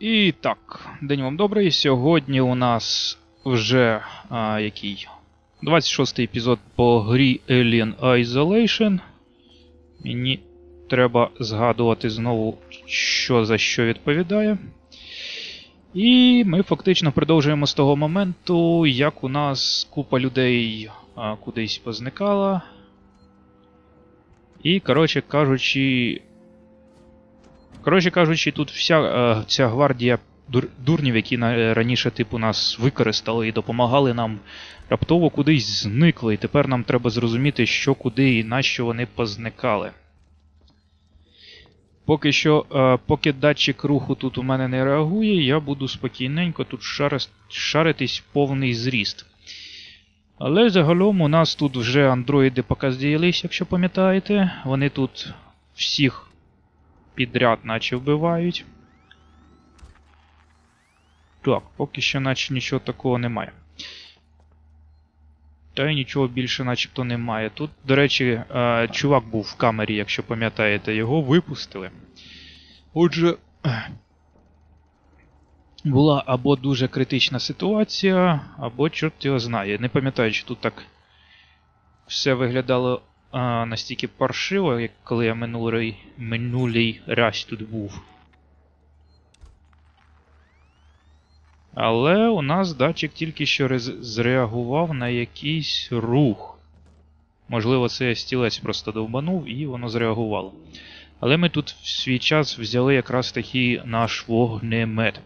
І так, день вам добрий. Сьогодні у нас вже а, який? 26 епізод по грі Alien Isolation. Мені треба згадувати знову, що за що відповідає. І ми фактично продовжуємо з того моменту, як у нас купа людей а, кудись позникала. І, коротше кажучи, Коротше кажучи, тут вся е, ця гвардія дур, дурнів, які на, раніше типу нас використали і допомагали нам, раптово кудись зникли, і тепер нам треба зрозуміти, що куди і на що вони позникали. Поки що, е, поки датчик руху тут у мене не реагує, я буду спокійненько тут шаритись повний зріст. Але загалом у нас тут вже андроїди поки з'явились, якщо пам'ятаєте. Вони тут всіх підряд наче вбивають. Так, поки що наче нічого такого немає. Та й нічого більше начебто немає. Тут, до речі, е, чувак був в камері, якщо пам'ятаєте, його випустили. Отже. Була або дуже критична ситуація, або чорт його знає. Не пам'ятаю, чи тут так все виглядало а, настільки паршиво, як коли я минулий, минулий раз тут був. Але у нас датчик тільки що зреагував на якийсь рух. Можливо, це стілець просто довбанув і воно зреагувало. Але ми тут в свій час взяли якраз таки наш вогнемет.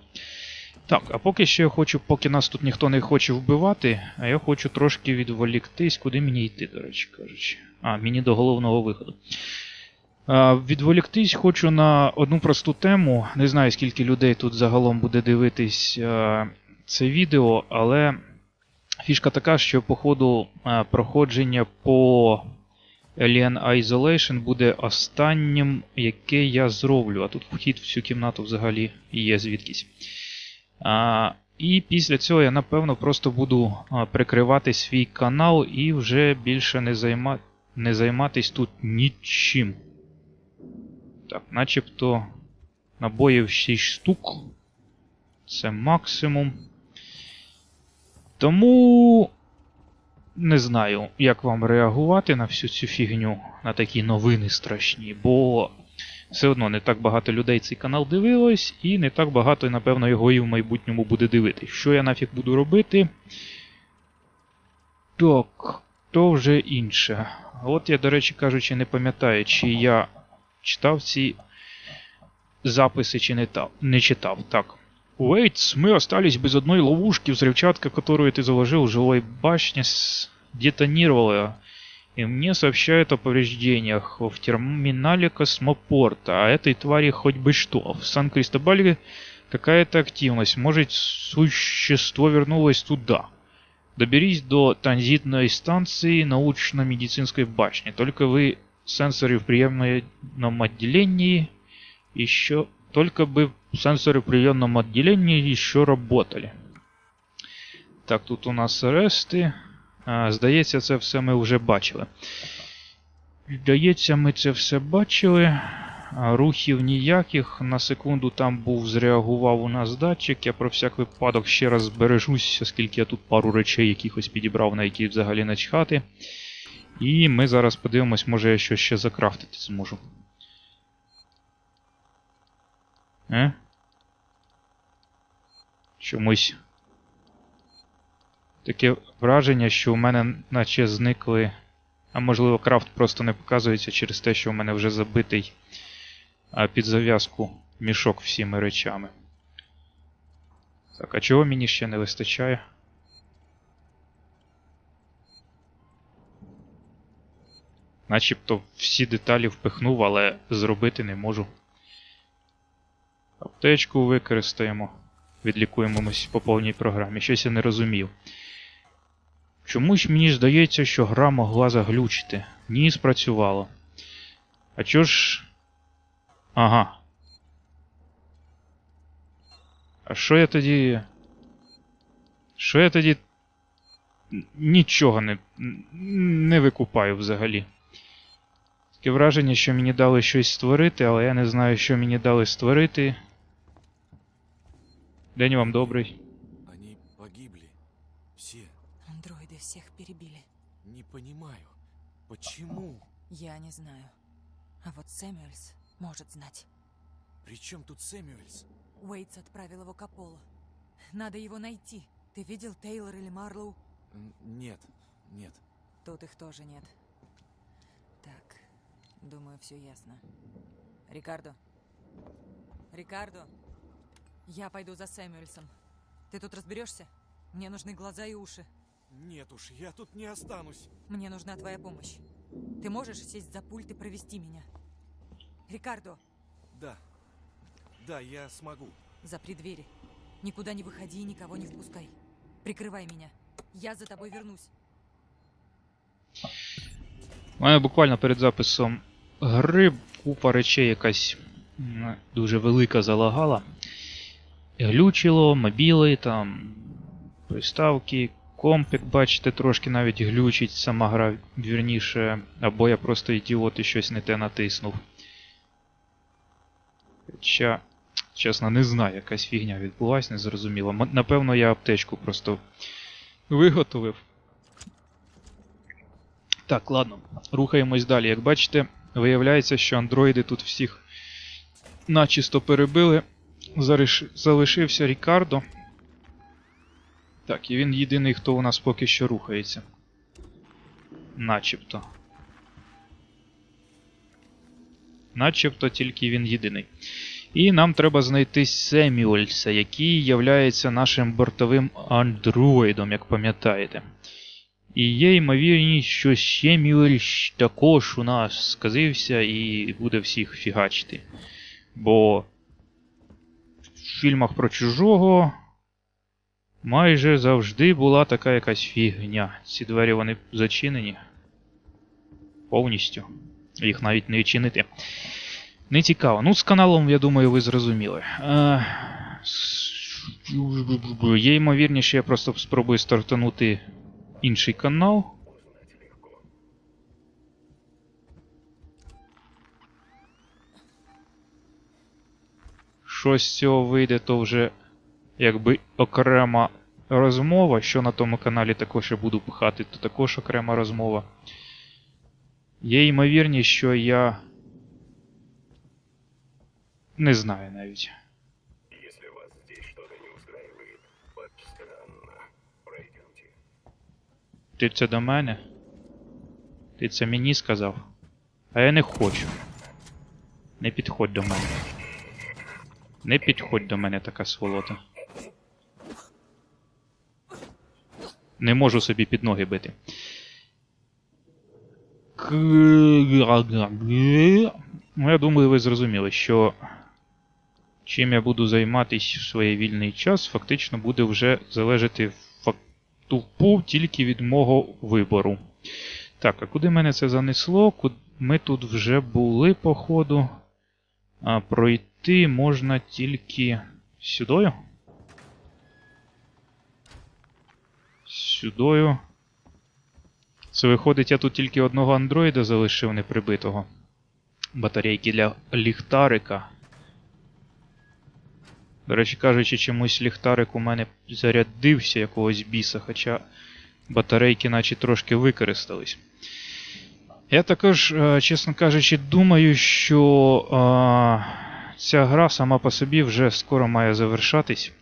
Так, а поки що я хочу, поки нас тут ніхто не хоче вбивати, а я хочу трошки відволіктись, куди мені йти, до речі кажучи. А, мені до головного виходу. А, відволіктись хочу на одну просту тему. Не знаю, скільки людей тут загалом буде дивитись а, це відео, але фішка така, що по ходу а, проходження по Alien Isolation буде останнім, яке я зроблю. А тут вхід в цю кімнату взагалі є звідкись. І після цього я, напевно, просто буду прикривати свій канал і вже більше не, займа... не займатись тут нічим. Так, начебто набоїв 6 штук. Це максимум. Тому не знаю, як вам реагувати на всю цю фігню, на такі новини страшні, бо все одно не так багато людей цей канал дивилось, і не так багато, напевно, його і в майбутньому буде дивитись. Що я нафіг буду робити? Так, то вже інше. От я, до речі кажучи, не пам'ятаю, чи я читав ці записи, чи не, та... не читав. Так. Уэйтс, мы остались без одной ловушки, взрывчатка, которую ты заложил в жилой башне, с... детонировала. И мне сообщают о повреждениях в терминале космопорта. А этой твари хоть бы что. В Сан-Кристобале какая-то активность. Может, существо вернулось туда. Доберись до транзитной станции научно-медицинской башни. Только вы сенсоры в приемном отделении еще... Только бы сенсоры в приемном отделении еще работали. Так, тут у нас арести. Здається, це все ми вже бачили. Здається, ми це все бачили. Рухів ніяких. На секунду там був зреагував у нас датчик. Я про всяк випадок ще раз збережусь, оскільки я тут пару речей якихось підібрав, на які взагалі начхати. І ми зараз подивимось, може я щось ще закрафтити зможу. Е? Чомусь Таке враження, що у мене наче зникли. А можливо, крафт просто не показується через те, що у мене вже забитий під зав'язку мішок всіми речами. Так, а чого мені ще не вистачає? Начебто всі деталі впихнув, але зробити не можу. Аптечку використаємо. Відлікуємось по повній програмі. Щось я не розумів. Чомусь мені здається, що гра могла заглючити. Ні, спрацювало. А чого ж. Ага. А що я тоді. Що я тоді. Нічого не. не викупаю взагалі. Таке враження, що мені дали щось створити, але я не знаю, що мені дали створити. День вам добрий. Почему? Я не знаю. А вот Сэмюэльс может знать. При чем тут Сэмюэльс? Уэйтс отправил его к Аполло. Надо его найти. Ты видел Тейлор или Марлоу? Н- Нет, нет. Тут их тоже нет. Так, думаю, все ясно. Рикардо. Рикардо. Я пойду за Сэмюэльсом. Ты тут разберешься? Мне нужны глаза и уши. Нет уж, я тут не останусь. Мне нужна твоя помощь. Ты можешь сесть за пульт и провести меня? Рикардо, Да. Да, я смогу. запри двери. Никуда не выходи и никого не впускай. Прикрывай меня. Я за тобой вернусь. У мене буквально перед записом гри купа речей якась м, дуже велика залагала. Глючило, мобіли, там, приставки, комп, як бачите, трошки навіть глючить сама гра вірніше, або я просто ідіот і щось не те натиснув. Хоча, чесно, не знаю, якась фігня відбулась, незрозуміло. Напевно, я аптечку просто виготовив. Так, ладно, рухаємось далі. Як бачите, виявляється, що андроїди тут всіх начисто перебили. Залишився Рікардо. Так, і він єдиний, хто у нас поки що рухається. Начебто. Начебто тільки він єдиний. І нам треба знайти Семюельса, який являється нашим бортовим андроїдом, як пам'ятаєте. І є ймовірність, що Семюель також у нас сказився і буде всіх фігачити. Бо в фільмах про чужого майже завжди була така якась фігня. Ці двері вони зачинені. Повністю. Їх навіть не відчинити. Не цікаво. Ну, з каналом, я думаю, ви зрозуміли. Е, Є ймовірність, що я просто спробую стартанути інший канал. Що з цього вийде, то вже якби окрема розмова. Що на тому каналі також я буду пхати, то також окрема розмова. Є ймовірність, що я. Не знаю навіть. Ти це до мене? Ти це мені сказав? А я не хочу. Не підходь до мене. Не підходь до мене така сволота. Не можу собі під ноги бити. Ну, я думаю, ви зрозуміли, що чим я буду займатися в своїй вільний час, фактично буде вже залежати тупу тільки від мого вибору. Так, а куди мене це занесло? Ми тут вже були, походу. А пройти можна тільки сюдою. Сюдою. Це виходить, я тут тільки одного андроїда залишив неприбитого. Батарейки для ліхтарика. До речі, кажучи, чомусь ліхтарик у мене зарядився якогось біса, хоча батарейки наче трошки використались. Я також, е, чесно кажучи, думаю, що е, ця гра сама по собі вже скоро має завершатись.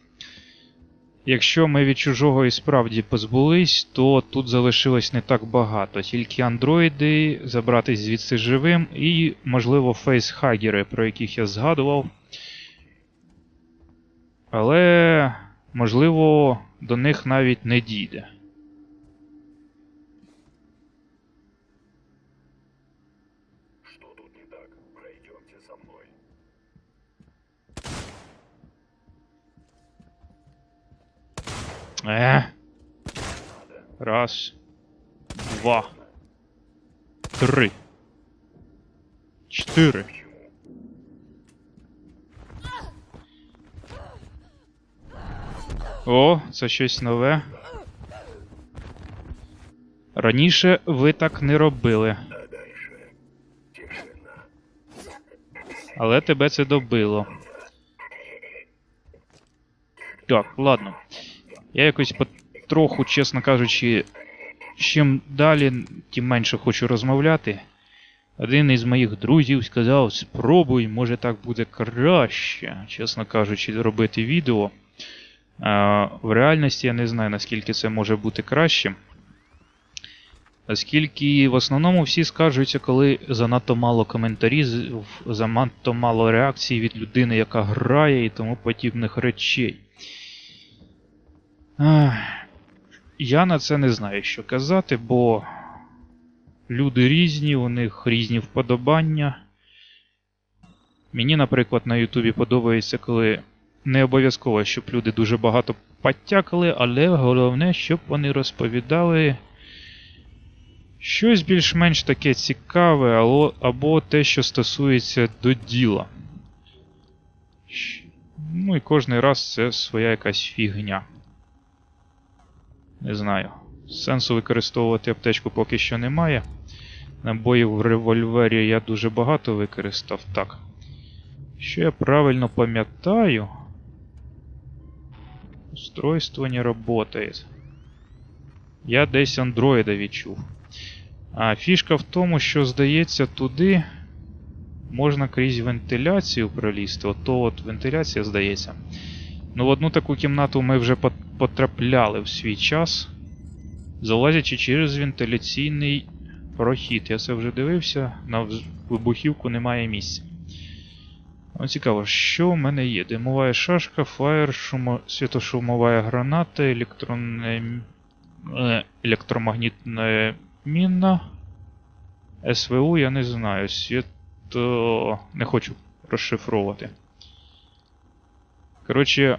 Якщо ми від чужого і справді позбулись, то тут залишилось не так багато. Тільки андроїди, забратись звідси живим і, можливо, фейсхагери, про яких я згадував. Але, можливо, до них навіть не дійде. Что тут не так? Пройдемте со мной. Е. Раз. Два. Три. Чотири. О, це щось нове. Раніше ви так не робили. Але тебе це добило. Так, ладно. Я якось потроху, чесно кажучи, чим далі, тим менше хочу розмовляти. Один із моїх друзів сказав: спробуй, може так буде краще, чесно кажучи, робити відео. А, в реальності я не знаю, наскільки це може бути краще. Оскільки в основному всі скаржуються, коли занадто мало коментарів, занадто мало реакцій від людини, яка грає і тому подібних речей. Я на це не знаю, що казати, бо люди різні, у них різні вподобання. Мені, наприклад, на Ютубі подобається, коли не обов'язково, щоб люди дуже багато потякали, але головне, щоб вони розповідали щось більш-менш таке цікаве, або, те, що стосується до діла. Ну і кожний раз це своя якась фігня. Не знаю. Сенсу використовувати аптечку поки що немає. Набоїв в револьвері я дуже багато використав. Так. Що я правильно пам'ятаю. Устройство не работает. Я десь андроїда відчув. А фішка в тому, що, здається, туди можна крізь вентиляцію пролізти. Ото от вентиляція, здається. Ну, в одну таку кімнату ми вже потрапляли в свій час, залазячи через вентиляційний прохід. Я це вже дивився, на вибухівку немає місця. О, цікаво, що в мене є? Димова шашка, фаєр, шумо... світошумова граната, електронне... е, електромагнітна міна. СВУ я не знаю. Світо... не хочу розшифровувати. Коротше,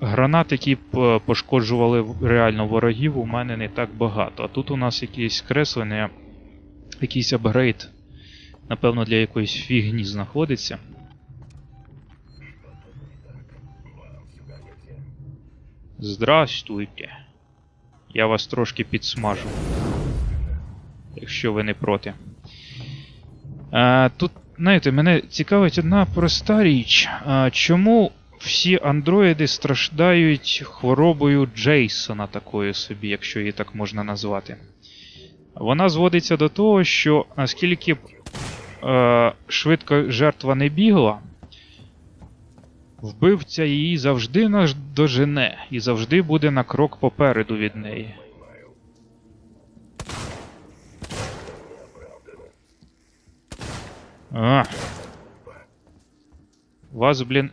гранат, які п- пошкоджували реально ворогів, у мене не так багато. А тут у нас якісь креслення, якийсь апгрейд, напевно, для якоїсь фігні знаходиться. Здрастуйте. Я вас трошки підсмажу. Якщо ви не проти. А, тут, знаєте, мене цікавить одна проста річ. А, чому всі андроїди страждають хворобою Джейсона такою собі, якщо її так можна назвати? Вона зводиться до того, що наскільки б е, швидко жертва не бігла, вбивця її завжди дожене і завжди буде на крок попереду від неї. А. Вас, блін,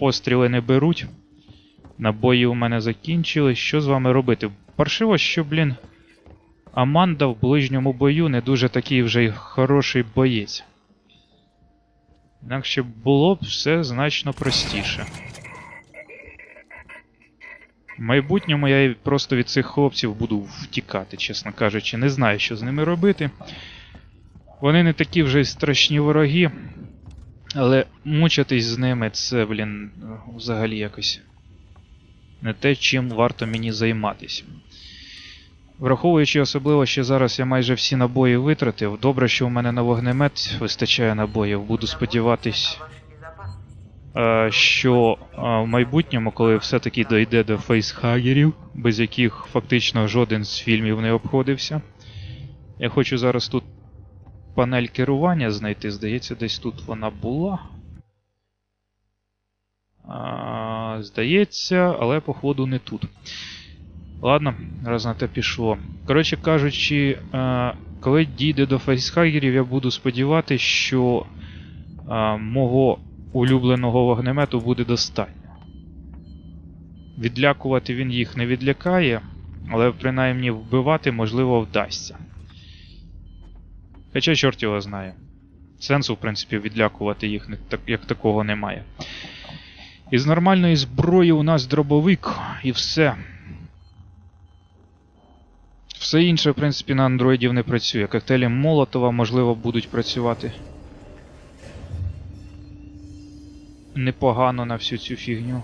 постріли не беруть. Набої у мене закінчились. Що з вами робити? Паршиво, що, блін. Аманда в ближньому бою не дуже такий вже й хороший боєць. Інакше було б все значно простіше. В майбутньому я просто від цих хлопців буду втікати, чесно кажучи. Не знаю, що з ними робити. Вони не такі вже й страшні вороги. Але мучитись з ними це, блін, взагалі якось не те, чим варто мені займатися. Враховуючи особливо, що зараз я майже всі набої витратив, добре, що у мене на вогнемет вистачає набоїв. Буду сподіватись, е, що е, в майбутньому, коли все-таки дойде до фейсхагерів, без яких фактично жоден з фільмів не обходився. Я хочу зараз тут панель керування знайти. Здається, десь тут вона була. А, здається, але походу не тут. Ладно, раз на те пішло. Коротше кажучи, е, коли дійде до фейсхагерів, я буду сподіватися, що е, мого улюбленого вогнемету буде достатньо. Відлякувати він їх не відлякає, але принаймні вбивати можливо вдасться. Хоча чорт його знає. Сенсу, в принципі, відлякувати їх як такого немає. Із нормальної зброї у нас дробовик і все. Все інше, в принципі, на андроїдів не працює. Коктейлі Молотова, можливо, будуть працювати. Непогано на всю цю фігню.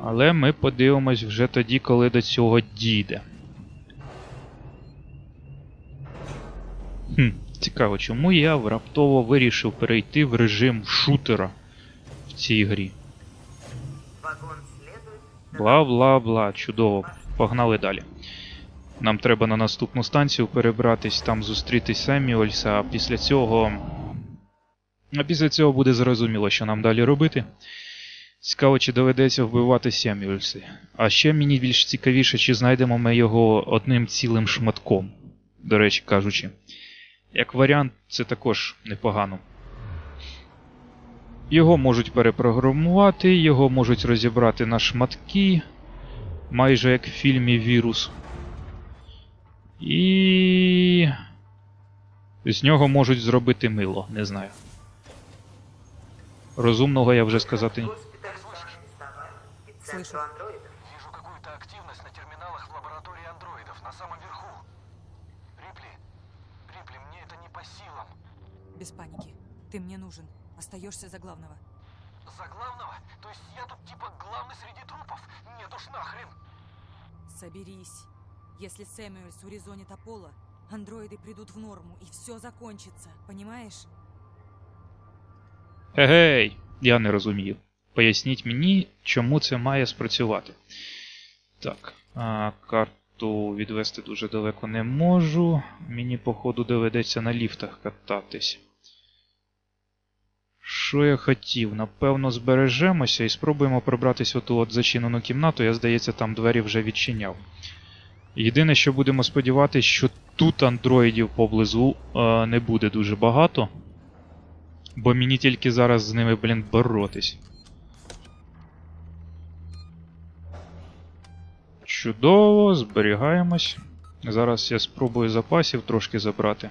Але ми подивимось вже тоді, коли до цього дійде. Цікаво, чому я раптово вирішив перейти в режим шутера в цій грі. Бла-бла-бла, чудово. Погнали далі. Нам треба на наступну станцію перебратись, там зустріти Семюельса, а після цього. А після цього буде зрозуміло, що нам далі робити. Цікаво, чи доведеться вбивати Семюельси. А ще мені більш цікавіше, чи знайдемо ми його одним цілим шматком, до речі кажучи. Як варіант, це також непогано. Його можуть перепрограмувати, його можуть розібрати на шматки, майже як в фільмі Вірус. І. З нього можуть зробити мило, не знаю. Розумного я вже сказати. Слышу. Вижу какую-то активность на терминалах в лаборатории андроидов на самом Без паники. Ты мне нужен. Остаешься за главного. За главного? То есть я тут типа главный среди трупов? Нет уж нахрен. Соберись. Если Сэмюэльс урезонит Аполло, андроиды придут в норму, и все закончится. Понимаешь? Гей, я не розумію. Поясніть мені, чому це має спрацювати. Так, а, карту відвести дуже далеко не можу. Мені, походу, доведеться на ліфтах кататись. Що я хотів? Напевно, збережемося і спробуємо пробратися в ту от зачинену кімнату. Я, здається, там двері вже відчиняв. Єдине, що будемо сподіватися, що тут андроїдів поблизу е, не буде дуже багато. Бо мені тільки зараз з ними, блін, боротись. Чудово, зберігаємось. Зараз я спробую запасів трошки забрати.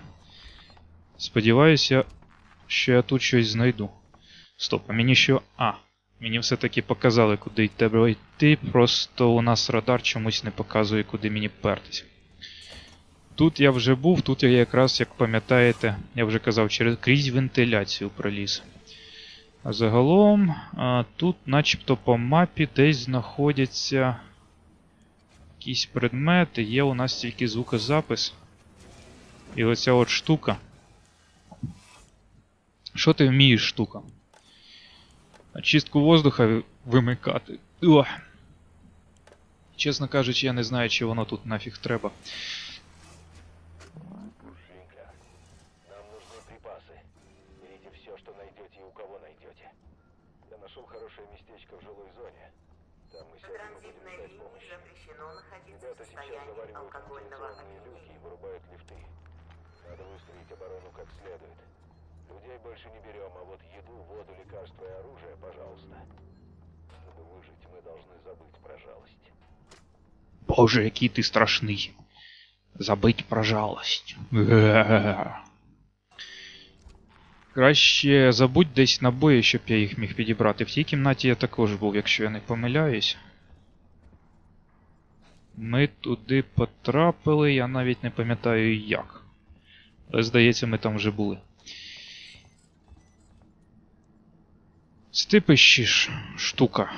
Сподіваюся, що я тут щось знайду. Стоп, а мені що. А, мені все-таки показали, куди треба йти, просто у нас радар чомусь не показує, куди мені пертись. Тут я вже був, тут я якраз, як пам'ятаєте, я вже казав, через крізь вентиляцію проліз. А загалом, а, тут начебто по мапі десь знаходяться якісь предмети, є у нас тільки звукозапис. І оця от штука. Що ти вмієш, штука? Очистку воздуха вимикати. О! Чесно кажучи, я не знаю, чи воно тут нафіг треба. больше не берем, а вот еду, воду, лекарства и оружие, пожалуйста. Чтобы выжить, мы должны забыть про жалость. Боже, який ти страшний. Забить про жалость. Ге-ге-ге. Краще забудь десь набої, щоб я їх міг підібрати. В тій кімнаті я також був, якщо я не помиляюсь. Ми туди потрапили, я навіть не пам'ятаю як. Але здається, ми там вже були. Стипищі штука.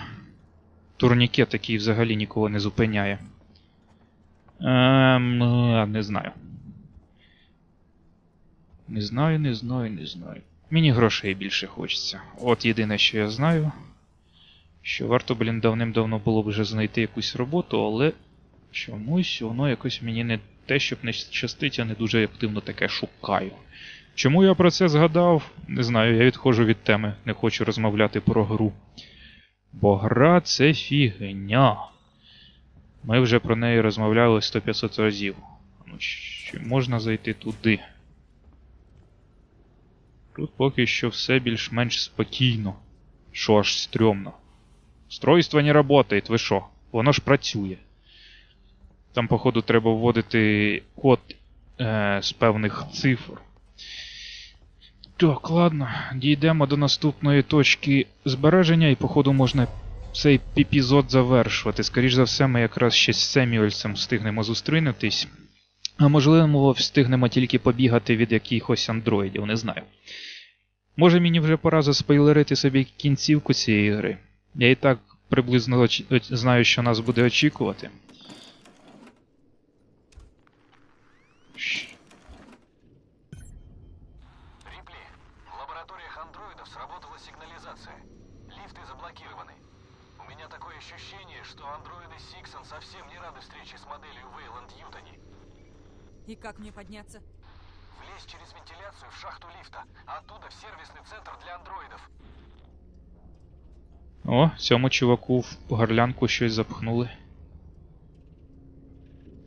Турнікет, який взагалі нікого не зупиняє. Ем, е, не знаю. Не знаю, не знаю, не знаю. Мені грошей більше хочеться. От єдине, що я знаю. Що варто, блін, давним-давно було б вже знайти якусь роботу, але чомусь воно якось мені не те, щоб не щастить, я не дуже активно таке шукаю. Чому я про це згадав? Не знаю, я відходжу від теми, не хочу розмовляти про гру. Бо гра це фігня. Ми вже про неї розмовляли 100-500 разів. Ну, чи можна зайти туди? Тут поки що все більш-менш спокійно. Що аж стрьомно. Устройство не работает, ви що? Воно ж працює. Там, походу, треба вводити код е, з певних цифр. Так, ладно, дійдемо до наступної точки збереження, і, походу, можна цей епізод завершувати. Скоріш за все, ми якраз ще з Семюельсом встигнемо зустрінутись. А можливо, встигнемо тільки побігати від якихось андроїдів, не знаю. Може мені вже пора заспойлерити собі кінцівку цієї гри. Я і так приблизно знаю, що нас буде очікувати. ощущение, что андроиды Сиксон совсем не рады встрече с моделью Вейланд Ютани. И как мне подняться? Влезть через вентиляцию в шахту лифта, а оттуда в сервисный центр для андроидов. О, цьому чуваку в горлянку щось запхнули.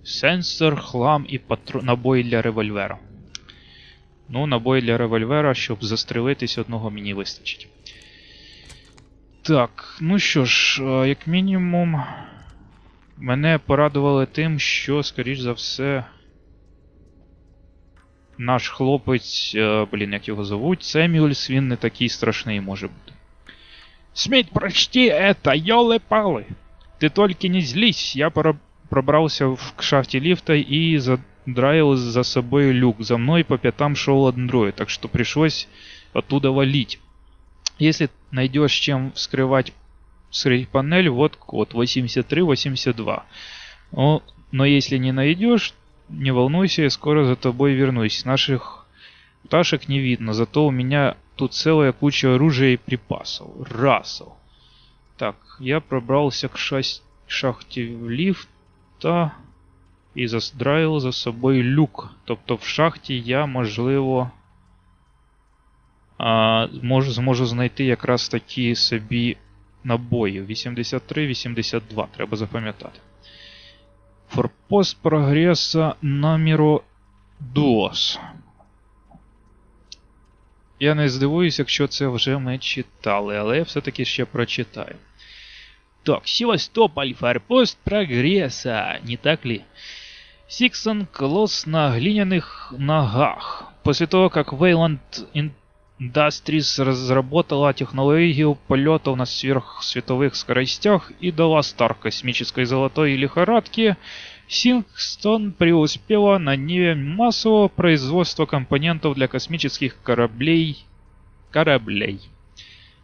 Сенсор, хлам і патро... набої для револьвера. Ну, набої для револьвера, щоб застрелитись одного мені вистачить. Так, ну що ж, е, як мінімум, мене порадували тим, що, скоріш за все, наш хлопець, е, блін, як його зовуть, Семюльс, він не такий страшний може бути. Сметь, прочти это, ёлы-палы! Ты только не злись, я пора- пробрался в к шахте лифта и задраил за собой люк. За мной по пятам шел андроид, так что пришлось оттуда валить. Если найдешь чем вскрывать, вскрыть панель, вот код 8382. О, но если не найдешь, не волнуйся, я скоро за тобой вернусь. Наших пташек не видно, зато у меня тут целая куча оружия и припасов. Расов. Так, я пробрался к шас- шахте лифта і заздраїв за собою люк. Тобто в шахті я, можливо, а, можу, зможу знайти якраз такі собі набої. 83-82, треба запам'ятати. Форпост прогреса номеро 2. Я не здивуюсь, якщо це вже ми читали, але я все-таки ще прочитаю. Так, Севастополь, форпост прогресса, не так ли? Сиксон колосс на глиняных ногах. После того, как Wayland Industries разработала технологию полетов на сверхсветовых скоростях и дала старт космической золотой лихорадке, Сингстон преуспела на ниве массового производства компонентов для космических кораблей. кораблей.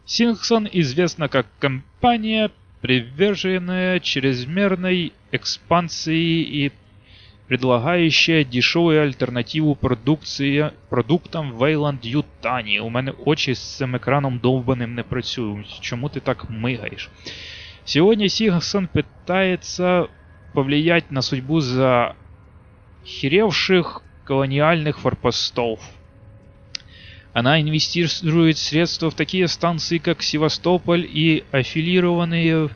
Сингсон известна как компания, приверженная чрезмерной экспансии и предлагающая дешевую альтернативу продукції, продуктам Wayland Ютані. У мене очі з цим екраном довбаним не працюють. Чому ти так мигаєш? Сегодня Сингсон пытается повлиять на судьбу захеревших колониальных форпостов. Она инвестирует средства в такие станции, как Севастополь, и аффилированные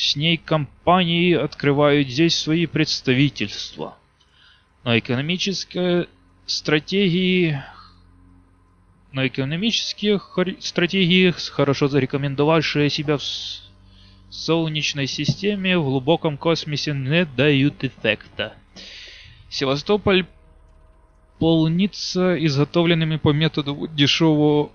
с ней компании открывают здесь свои представительства. Но экономическая стратегии но экономические хор- стратегии, хорошо зарекомендовавшие себя в Солнечной системе в глубоком космосе не дают эффекта. Севастополь полнится изготовленными по методу дешевого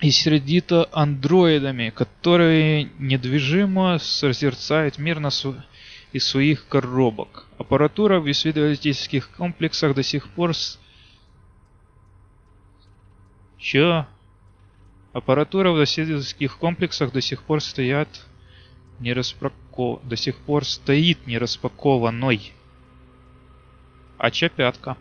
и сердито андроидами, которые недвижимо созерцают мир на св- из своих коробок. Аппаратура в исследовательских комплексах до сих пор... С... Чё? Аппаратура в исследовательских комплексах до сих пор стоят не распако... до сих пор стоит не распакованной. А чья пятка?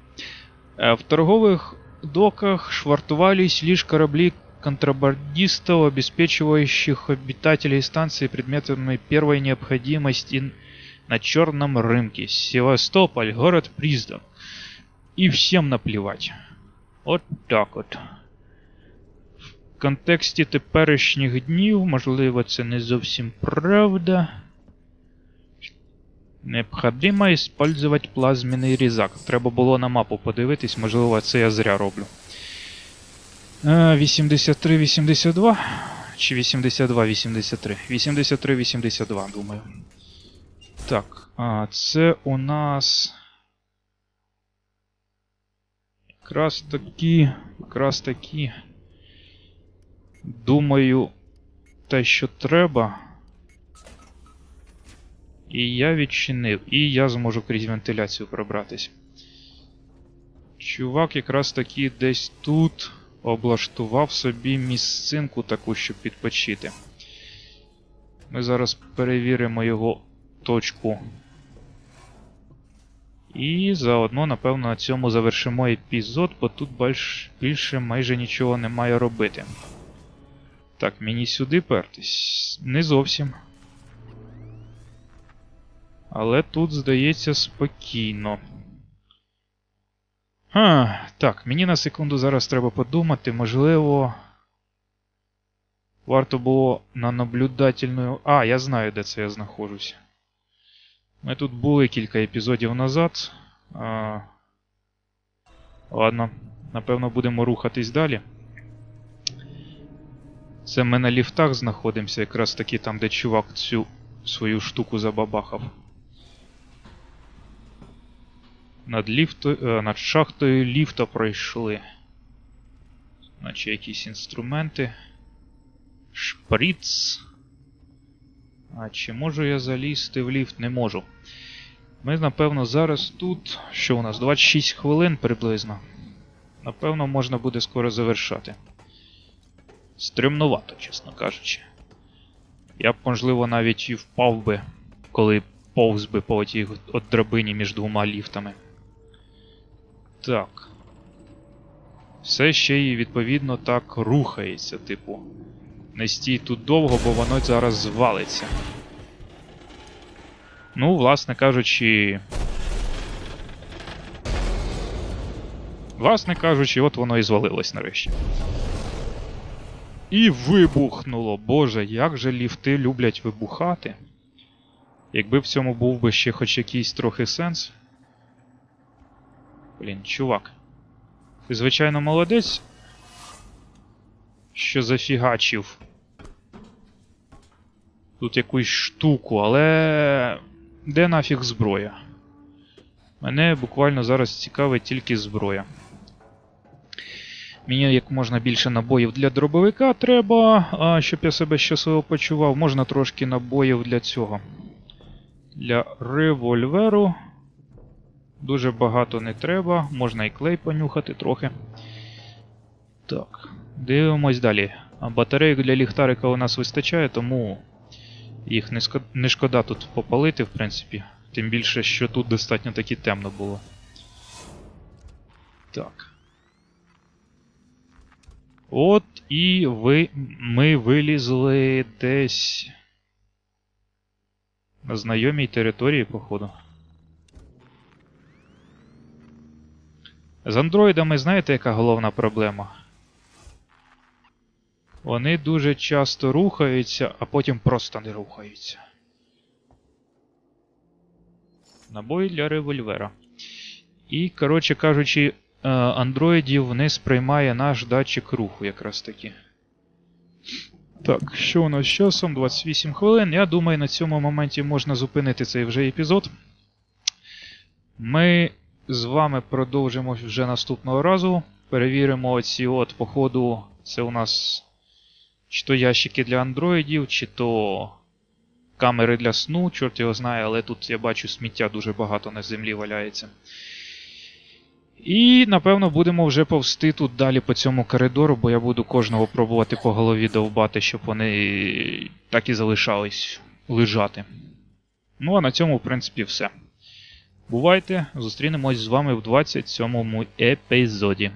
Э, В торговых доках швартовались лишь корабли контрабандистов, обеспечивающих обитателей станции предметами первой необходимости на черном рынке. Севастополь, город признак. И всем наплевать. От так от. В контексті теперішніх днів, можливо, це не зовсім правда. Необхідно использовать плазменний різак. Треба було на мапу подивитись, можливо, це я зря роблю. Е, 83-82 чи 82-83? 83-82, думаю. Так, а, це у нас. Якраз такі. Якраз такі. Думаю, те, що треба. І я відчинив, і я зможу крізь вентиляцію пробратись. Чувак якраз таки десь тут облаштував собі місцинку таку, щоб підпочити. Ми зараз перевіримо його точку. І заодно, напевно, на цьому завершимо епізод, бо тут більше майже нічого немає робити. Так, мені сюди пертись. Не зовсім. Але тут, здається, спокійно. А, так, мені на секунду зараз треба подумати, можливо. Варто було на наблюдательну. А, я знаю, де це я знаходжусь. Ми тут були кілька епізодів назад. А... Ладно, напевно, будемо рухатись далі. Це ми на ліфтах знаходимося, якраз таки там, де чувак цю свою штуку забабахав. Над ліфтою, е, над шахтою ліфта пройшли. Наче якісь інструменти. Шприц. А чи можу я залізти в ліфт? Не можу. Ми, напевно, зараз тут. Що у нас? 26 хвилин приблизно. Напевно, можна буде скоро завершати. Стремнувато, чесно кажучи. Я б, можливо, навіть і впав би, коли повз би по тій от драбині між двома ліфтами. Так. Все ще й відповідно так рухається, типу. Не стій тут довго, бо воно зараз звалиться. Ну, власне кажучи. Власне кажучи, от воно і звалилось нарешті. І вибухнуло. Боже, як же ліфти люблять вибухати. Якби в цьому був би ще хоч якийсь трохи сенс. Блін, чувак. Ти, звичайно, молодець. Що зафігачив. Тут якусь штуку, але. Де нафіг зброя? Мене буквально зараз цікавить тільки зброя. Мені як можна більше набоїв для дробовика треба, щоб я себе щасливо почував, можна трошки набоїв для цього. Для револьверу. Дуже багато не треба, можна і клей понюхати трохи. Так, дивимось далі. Батарейок для ліхтарика у нас вистачає, тому їх не шкода тут попалити, в принципі. Тим більше, що тут достатньо таки темно було. Так. От і ви, ми вилізли десь на знайомій території, походу. З андроїдами знаєте, яка головна проблема? Вони дуже часто рухаються, а потім просто не рухаються. Набої для револьвера. І, коротше кажучи, е, андроїдів не сприймає наш датчик руху якраз таки. Так, що у нас з часом? 28 хвилин. Я думаю, на цьому моменті можна зупинити цей вже епізод. Ми з вами продовжимо вже наступного разу. Перевіримо оці от, походу, це у нас чи то ящики для андроїдів, чи то камери для сну, чорт його знає, але тут я бачу сміття дуже багато на землі валяється. І, напевно, будемо вже повсти тут далі по цьому коридору, бо я буду кожного пробувати по голові довбати, щоб вони так і залишались лежати. Ну, а на цьому, в принципі, все. Бувайте, зустрінемось з вами в 27-му епізоді.